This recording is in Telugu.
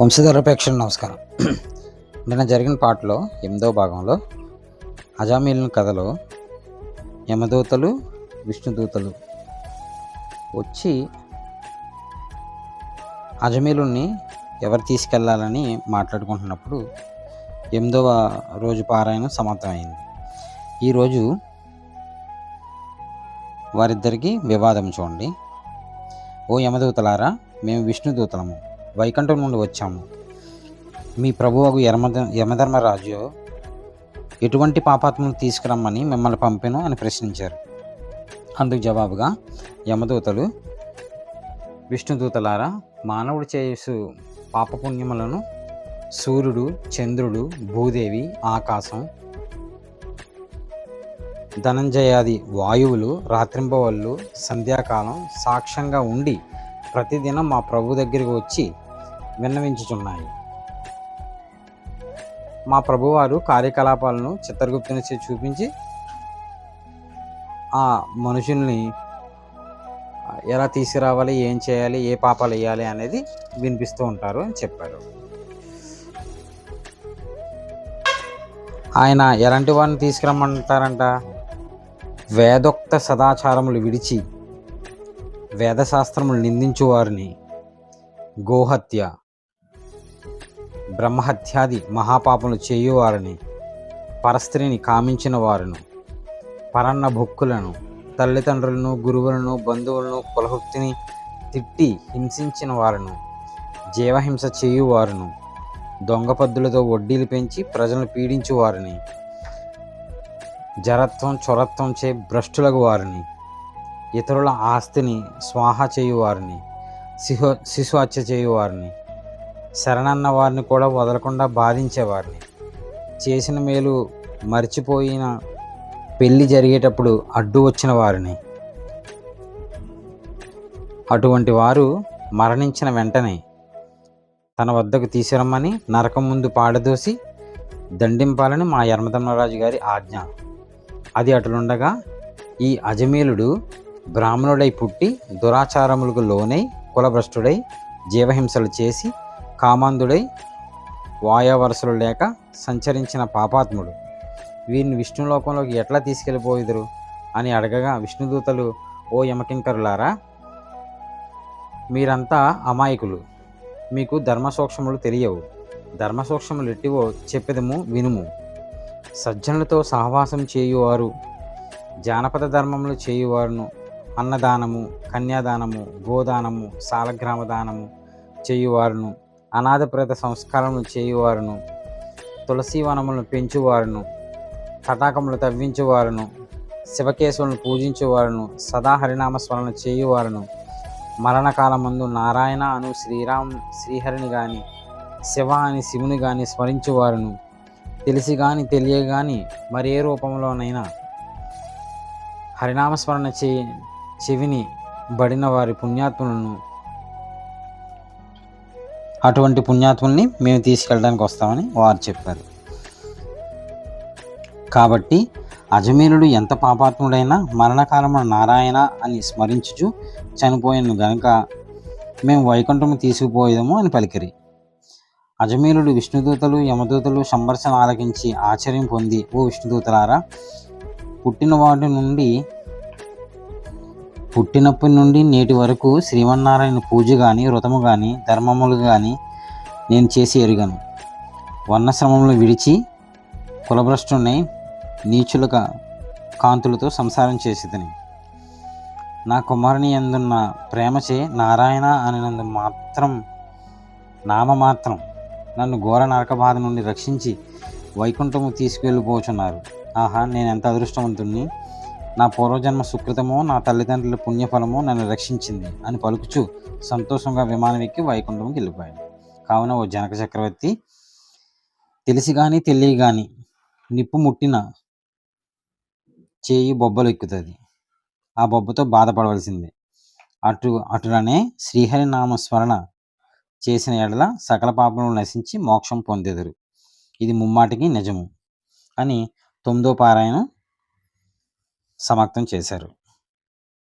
వంశధర నమస్కారం. నిన్న జరిగిన పాటలో ఎనిమిదవ భాగంలో అజామీలిన కథలో యమదూతలు విష్ణుదూతలు వచ్చి అజమీలుని ఎవరు తీసుకెళ్ళాలని మాట్లాడుకుంటున్నప్పుడు ఎనిమిదవ రోజు పారాయణం సమాప్తమైంది. ఈరోజు వారిద్దరికి వివాదం చూడండి. ఓ యమదూతలారా మేము విష్ణుదూతలము. వైకుంఠం నుండి వచ్చాము. మీ ప్రభువుకు యమధ యమధర్మరాజు ఎటువంటి పాపాత్మను తీసుకురమ్మని మిమ్మల్ని పంపాను అని ప్రశ్నించారు. అందుకు జవాబుగా యమదూతలు విష్ణుదూతలారా మానవుడు చేసు పాపపుణ్యములను సూర్యుడు చంద్రుడు భూదేవి ఆకాశం ధనంజయాది వాయువులు రాత్రింబవళ్ళు సంధ్యాకాలం సాక్ష్యంగా ఉండి ప్రతిదినం మా ప్రభు దగ్గరికి వచ్చి విన్నవించుచున్నాయి. మా ప్రభువారు కార్యకలాపాలను చిత్రగుప్తుని చూపించి ఆ మనుషుల్ని ఎలా తీసుకురావాలి ఏం చేయాలి ఏ పాపాలు వేయాలి అనేది వినిపిస్తూ ఉంటారు అని చెప్పారు. ఆయన ఎలాంటి వారిని తీసుకురమ్మంటారంట? వేదోక్త సదాచారములు విడిచి వేదశాస్త్రములు నిందించు వారిని గోహత్య. బ్రహ్మహత్యాది మహాపాపములు చేయువారిని పరస్త్రీని కామించిన వారును పరన్న భుక్కులను తల్లిదండ్రులను గురువులను బంధువులను కులహుక్తిని తిట్టి హింసించిన వారును జీవహింస చేయువారును దొంగ పద్దులతో వడ్డీలు పెంచి ప్రజలను పీడించువారిని జరత్వం చొరత్వం చే భ్రష్టులకు వారిని ఇతరుల ఆస్తిని స్వాహ చేయువారిని శిశు శిశు హత్య చేయువారిని శరణన్న వారిని కూడా వదలకుండా బాధించేవారిని. చేసిన మేలు మర్చిపోయిన పెళ్ళి జరిగేటప్పుడు అడ్డు వచ్చిన వారిని. అటువంటి వారు మరణించిన వెంటనే తన వద్దకు తీసుకురమ్మని నరకం ముందు పాడదోసి దండింపాలని మా యర్మధర్మరాజు గారి ఆజ్ఞ. అది అటులుండగా ఈ అజమీలుడు బ్రాహ్మణుడై పుట్టి దురాచారములకు లోనై కులభ్రష్టుడై జీవహింసలు చేసి కామాంధుడై వాయావరసలు లేక సంచరించిన పాపాత్ముడు. వీరిని విష్ణులోకంలోకి ఎట్లా తీసుకెళ్ళిపోయిదురు? అని అడగగా విష్ణుదూతలు ఓ యమకింకరులారా మీరంతా అమాయకులు. మీకు ధర్మసూక్ష్మములు తెలియవు. ధర్మసూక్ష్మములు ఎట్టివో చెప్పెదము వినుము. సజ్జనులతో సహవాసం చేయువారు జానపద ధర్మములు చేయువారును అన్నదానము కన్యాదానము గోదానము సాలగ్రామ దానము చేయువారును అనాథప్రేత సంస్కారములు చేయువారును తులసీ వనములను పెంచువారును తటాకములు తవ్వించువారును శివకేశవులను పూజించువారును సదా హరినామ స్మరణ చేయువారును. మరణకాలమందు నారాయణ అను శ్రీరామ్ శ్రీహరిని గాని శివ అని శివుని గాని స్మరించువారును. తెలిసి గాని తెలియగాని మరే రూపంలోనైనా హరినామస్మరణ చే చెవిని బడిన వారి పుణ్యాత్ములను అటువంటి పుణ్యాత్ముల్ని మేము తీసుకెళ్ళడానికి వస్తామని వారు చెప్పారు. కాబట్టి అజమీరుడు ఎంత పాపాత్ముడైనా మరణకాలమున నారాయణ అని స్మరించుచు చనిపోయాను గనుక మేము వైకుంఠము తీసుకుపోయేదము అని పలికిరి. అజమీరుడు విష్ణుదూతలు యమదూతలు సంభర్షణ ఆలకించి ఆశ్చర్యం పొంది ఓ విష్ణుదూతలారా పుట్టిన వాటి నుండి పుట్టినప్పటి నుండి నేటి వరకు శ్రీమన్నారాయణ పూజ కానీ వ్రతము కానీ ధర్మములు కానీ నేను చేసి ఎరిగాను. వర్ణశ్రమములు విడిచి కులభ్రష్టునై నీచుల కాంతులతో సంసారం చేసేదని. నా కుమారుని ఎందున్న ప్రేమచే నారాయణ అనినందు మాత్రం నామమాత్రం నన్ను ఘోర నరక బాధ నుండి రక్షించి వైకుంఠము తీసుకువెళ్ళిపోచున్నారు ఆహా నేను ఎంత అదృష్టవంతుణ్ణి? నా పూర్వజన్మ సుకృతమో నా తల్లిదండ్రుల పుణ్యఫలమో నన్ను రక్షించింది అని పలుకుచు సంతోషంగా విమానం ఎక్కి వైకుంఠంకి వెళ్ళిపోయాడు కావున ఓ జనక చక్రవర్తి తెలిసి కానీ తెలియ కానీ నిప్పు ముట్టిన చేయి బొబ్బలు ఎక్కుతుంది. ఆ బొబ్బతో బాధపడవలసిందే. అటు అటులనే శ్రీహరి నామ స్మరణ చేసిన ఎడల సకల పాపములు నశించి మోక్షం పొందెదరు. ఇది ముమ్మాటికి నిజము. అని తొమ్మిదో పారాయణం సమాప్తం చేశారు.